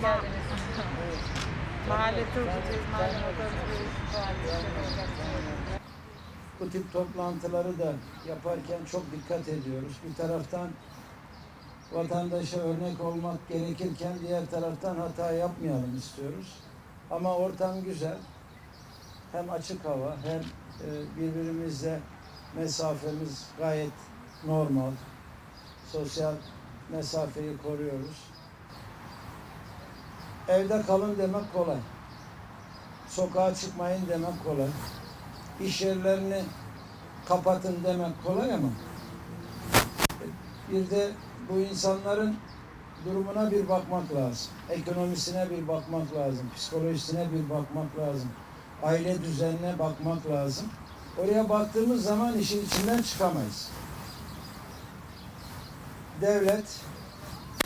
Mahalle turşucuyuz, mahalle motorcuyuz. Faaliyetler organize Bu tip toplantıları da yaparken çok dikkat ediyoruz. Bir taraftan vatandaşa örnek olmak gerekirken diğer taraftan hata yapmayalım istiyoruz. Ama ortam güzel. Hem açık hava hem e, birbirimizle mesafemiz gayet normal. Sosyal mesafeyi koruyoruz. Evde kalın demek kolay. Sokağa çıkmayın demek kolay. İş yerlerini kapatın demek kolay ama bir de bu insanların durumuna bir bakmak lazım. Ekonomisine bir bakmak lazım. Psikolojisine bir bakmak lazım. Aile düzenine bakmak lazım. Oraya baktığımız zaman işin içinden çıkamayız. Devlet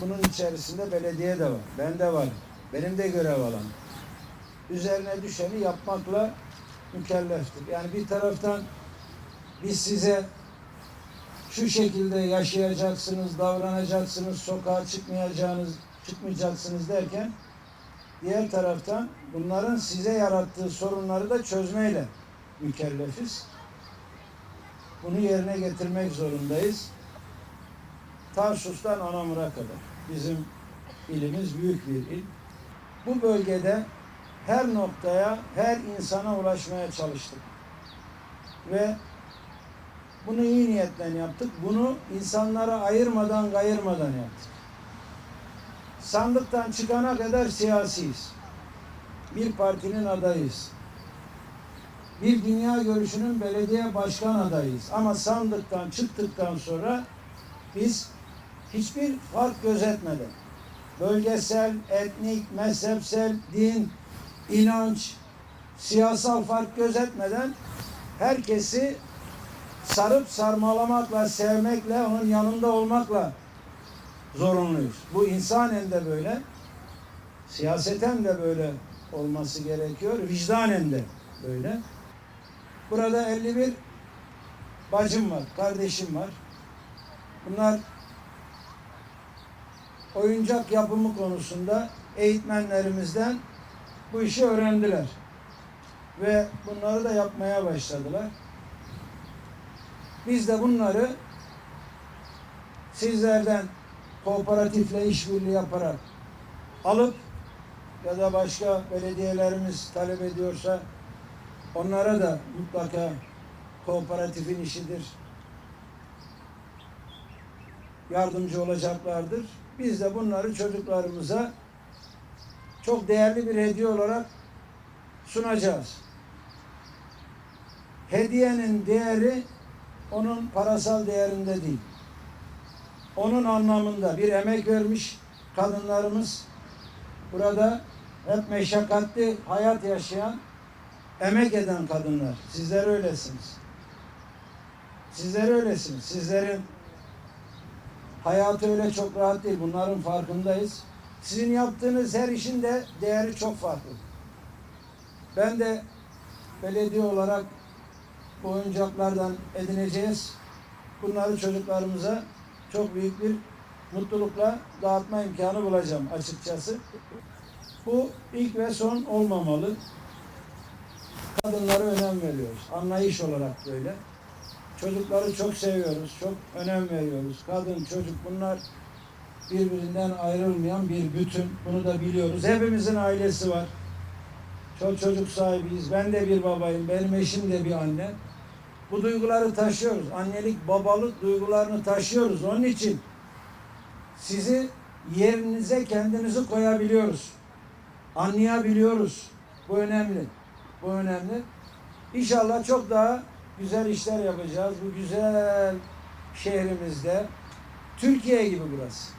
bunun içerisinde belediye de var. Ben de var. Benim de görev alanım. Üzerine düşeni yapmakla mükelleftir. Yani bir taraftan biz size şu şekilde yaşayacaksınız, davranacaksınız, sokağa çıkmayacağınız, çıkmayacaksınız derken diğer taraftan bunların size yarattığı sorunları da çözmeyle mükellefiz. Bunu yerine getirmek zorundayız. Tarsus'tan Anamur'a kadar. Bizim ilimiz büyük bir il. Bu bölgede her noktaya, her insana ulaşmaya çalıştık. Ve bunu iyi niyetle yaptık. Bunu insanlara ayırmadan, gayırmadan yaptık. Sandıktan çıkana kadar siyasiyiz. Bir partinin adayız. Bir dünya görüşünün belediye başkan adayıyız. Ama sandıktan çıktıktan sonra biz hiçbir fark gözetmeden bölgesel, etnik, mezhepsel, din, inanç, siyasal fark gözetmeden herkesi sarıp sarmalamakla, sevmekle, onun yanında olmakla zorunluyuz. Bu insanen de böyle, siyaseten de böyle olması gerekiyor, vicdanen de böyle. Burada 51 bacım var, kardeşim var. Bunlar oyuncak yapımı konusunda eğitmenlerimizden bu işi öğrendiler. Ve bunları da yapmaya başladılar. Biz de bunları sizlerden kooperatifle işbirliği yaparak alıp ya da başka belediyelerimiz talep ediyorsa onlara da mutlaka kooperatifin işidir. Yardımcı olacaklardır. Biz de bunları çocuklarımıza çok değerli bir hediye olarak sunacağız. Hediyenin değeri onun parasal değerinde değil. Onun anlamında bir emek vermiş kadınlarımız burada hep meşakkatli hayat yaşayan, emek eden kadınlar. Sizler öylesiniz. Sizler öylesiniz. Sizlerin hayatı öyle çok rahat değil. Bunların farkındayız. Sizin yaptığınız her işin de değeri çok farklı. Ben de belediye olarak oyuncaklardan edineceğiz. Bunları çocuklarımıza çok büyük bir mutlulukla dağıtma imkanı bulacağım açıkçası. Bu ilk ve son olmamalı. Kadınlara önem veriyoruz. Anlayış olarak böyle. Çocukları çok seviyoruz, çok önem veriyoruz. Kadın, çocuk bunlar birbirinden ayrılmayan bir bütün. Bunu da biliyoruz. Hepimizin ailesi var. Çok çocuk sahibiyiz. Ben de bir babayım. Benim eşim de bir anne. Bu duyguları taşıyoruz. Annelik, babalık duygularını taşıyoruz. Onun için sizi yerinize kendinizi koyabiliyoruz. Anlayabiliyoruz. Bu önemli. Bu önemli. İnşallah çok daha güzel işler yapacağız. Bu güzel şehrimizde. Türkiye gibi burası.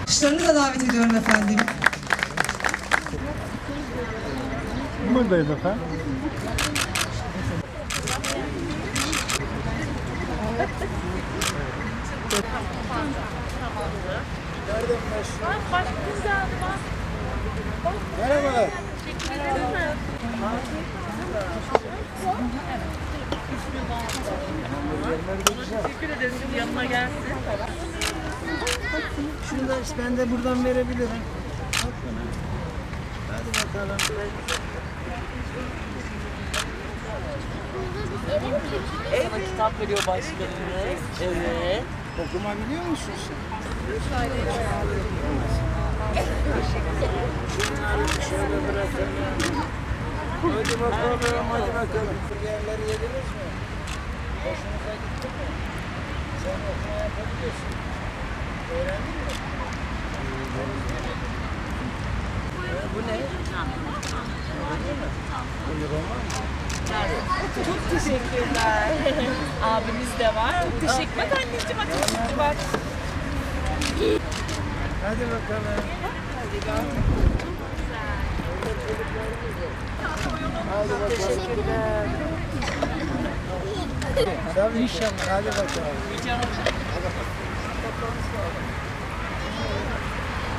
Alkışlarınızı da davet ediyorum efendim. Buradayız efendim. Bak güzel bak. Merhabalar. Çekilir mi? Teşekkür ederim. Yanıma gelsin. Şunu da ben de buradan verebilirim. Hadi bakalım. Sana kitap veriyor başkanımız. Evet. Okuma biliyor musun sen? Şunları şöyle bırakalım. Hadi bakalım, hadi bakalım. Yerleri yediniz mi? Hoşunuza gitti mi? Sen okuma yapabiliyorsun. Öğrendin mi? Ee, bu ne? Bu roman mı? Çok teşekkürler. Abimiz de var. Teşekkür Bak anneciğim bak. Bak. Hadi bakalım. Hadi bakalım. Teşekkürler. Tabii inşallah. Hadi bakalım. Rica ederim.